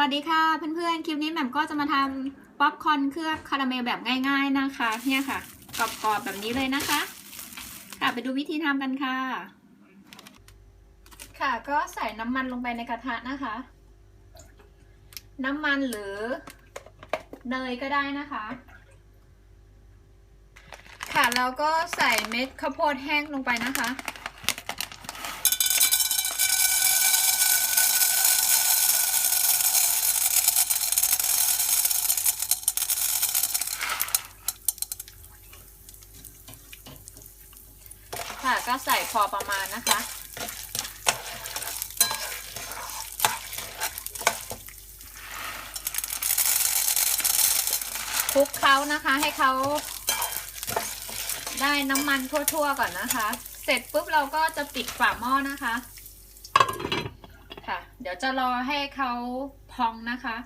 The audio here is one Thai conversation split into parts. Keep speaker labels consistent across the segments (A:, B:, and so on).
A: วัสดีค่ะเพื่อนๆ คลิปนี้แหม่มก็จะมาทำป๊อปคอร์นเคลือบคาราเมลแบบง่าย ๆนะคะ เนี่ยค่ะกรอบๆแบบนี้เลยนะคะ ค่ะไปดูวิธีทำกันค่ะ ค่ะก็ใส่น้ำมันลงไปในกระทะนะคะ น้ำมันหรือเนยก็ได้นะคะ ค่ะแล้วก็ใส่เม็ดข้าวโพดแห้งลงไปนะคะ ค่ะ ก็ใส่พอประมาณนะคะ คลุกเขานะคะให้เขาได้น้ำมันทั่วๆก่อนนะคะ เสร็จปุ๊บเราก็จะปิดฝาหม้อนะคะ ค่ะ เดี๋ยวจะรอให้เขาพองนะคะ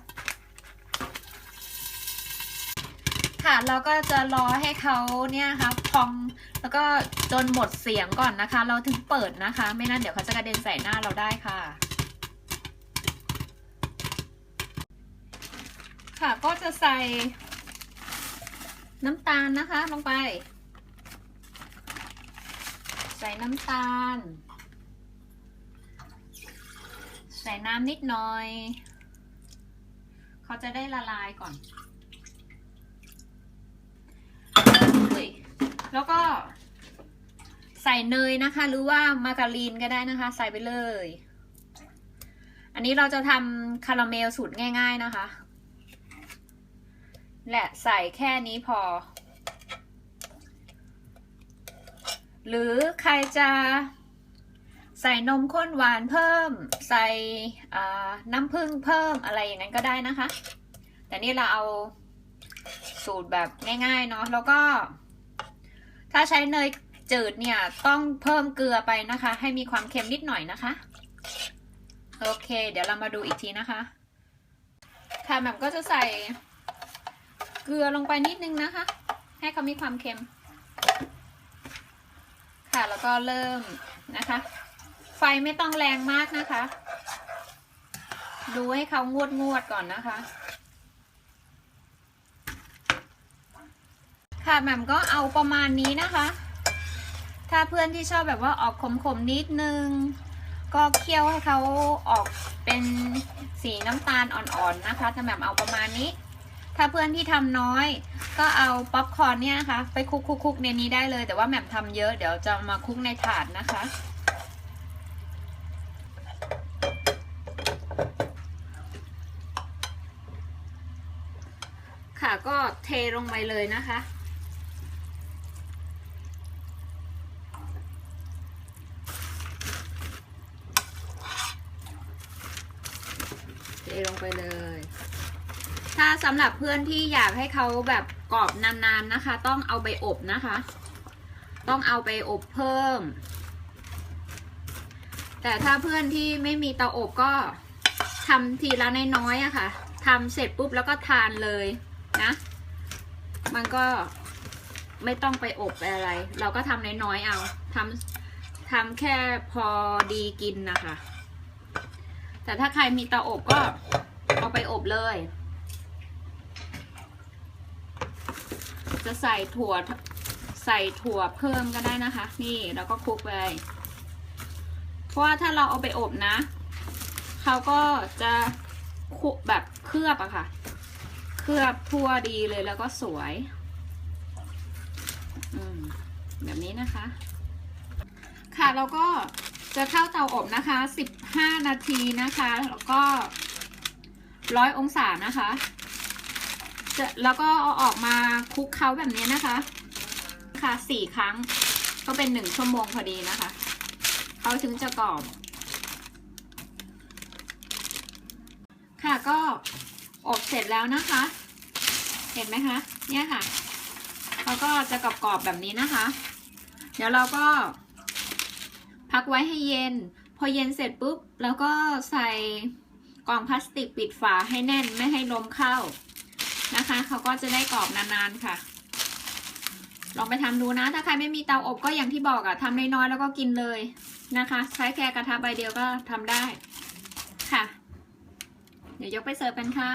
A: ค่ะเราก็จะรอให้เขาเนี่ยค่ะพองแล้วก็จนหมดเสียงก่อนนะคะ เราถึงเปิดนะคะ ไม่นั้นเดี๋ยวเขาจะกระเด็นใส่หน้าเราได้ค่ะ ค่ะก็จะใส่น้ำตาลนะคะลงไป ใส่น้ำตาล ใส่น้ำนิดหน่อย เขาจะได้ละลายก่อน แล้วก็ใส่เนยนะคะ หรือว่ามาการีนก็ได้นะคะ ใส่ไปเลย อันนี้เราจะทำคาราเมลสูตรง่าย ๆนะคะ และใส่แค่นี้พอ หรือใครจะใส่นมข้นหวานเพิ่ม ใส่น้ำผึ้งเพิ่มอะไรอย่างนั้นก็ได้นะคะ แต่นี่เราเอาสูตรแบบง่ายๆเนาะแล้วก็ ถ้าใช้เนยจืดเนี่ยต้องเพิ่มเกลือไปนะคะ ให้มีความเค็มนิดหน่อยนะคะ โอเค เดี๋ยวเรามาดูอีกทีนะคะ ค่ะแบบก็จะใส่เกลือลงไปนิดนึงนะคะ ให้เขามีความเค็ม ค่ะแล้วก็เริ่มนะคะ ไฟไม่ต้องแรงมากนะคะ ดูให้เขางวดงวดก่อนนะคะ ค่ะแหม่มก็เอาประมาณนี้นะคะ ถ้าเพื่อนที่ชอบแบบว่าออกขมๆนิดนึง ก็เคี่ยวให้เขาออกเป็นสีน้ำตาลอ่อนๆนะคะถ้าแหม่มเอาประมาณนี้ ถ้าเพื่อนที่ทำน้อย ก็เอาป๊อปคอร์นเนี่ยนะคะ ไปคลุกๆๆในนี้ได้เลย แต่ว่าแหม่มทำเยอะเดี๋ยวจะมาคลุกในถาดนะคะค่ะก็เทลงไปเลยนะคะ เทลงไปเลย ถ้าสำหรับเพื่อนที่อยากให้เขาแบบกรอบนานๆนะคะ ต้องเอาไปอบนะคะ ต้องเอาไปอบเพิ่ม แต่ถ้าเพื่อนที่ไม่มีเตาอบก็ทำทีละน้อยๆอะค่ะทำเสร็จปุ๊บแล้วก็ทานเลยนะ มันก็ไม่ต้องไปอบไปอะไร เราก็ทำน้อยๆเอาทำทำแค่พอดีกินนะคะ แต่ถ้าใครมีเตาอบก็เอาไปอบเลย จะใส่ถั่วใส่ถั่วเพิ่มก็ได้นะคะ นี่แล้วก็คลุกไป เพราะว่าถ้าเราเอาไปอบนะเขาก็จะคุแบบเคลือบอะค่ะ เคลือบทั่วดีเลยแล้วก็สวยแบบนี้นะคะ ค่ะแล้วก็ จะเข้าเตาอบนะคะ 15 นาทีนะคะ แล้วก็ร้อยองศานะคะจะแล้วก็เอาออกมาคลุกเคล้าแบบนี้นะคะ ค่ะสี่ครั้งก็เป็นหนึ่งชั่วโมงพอดีนะคะ เขาถึงจะกรอบ ค่ะก็อบเสร็จแล้วนะคะ เห็นไหมคะ เนี่ยค่ะ แล้วก็จะกรอบๆแบบนี้นะคะ เดี๋ยวเราก็ พักไว้ให้เย็น พอเย็นเสร็จปุ๊บ แล้วก็ใส่กล่องพลาสติกปิดฝาให้แน่นไม่ให้ลมเข้านะคะเขาก็จะได้กรอบนานๆค่ะ ลองไปทำดูนะ ถ้าใครไม่มีเตาอบก็อย่างที่บอกอะทำน้อยๆแล้วก็กินเลยนะคะ ใช้แค่กระทะใบเดียวก็ทำได้ค่ะ เดี๋ยวยกไปเสิร์ฟกันค่ะ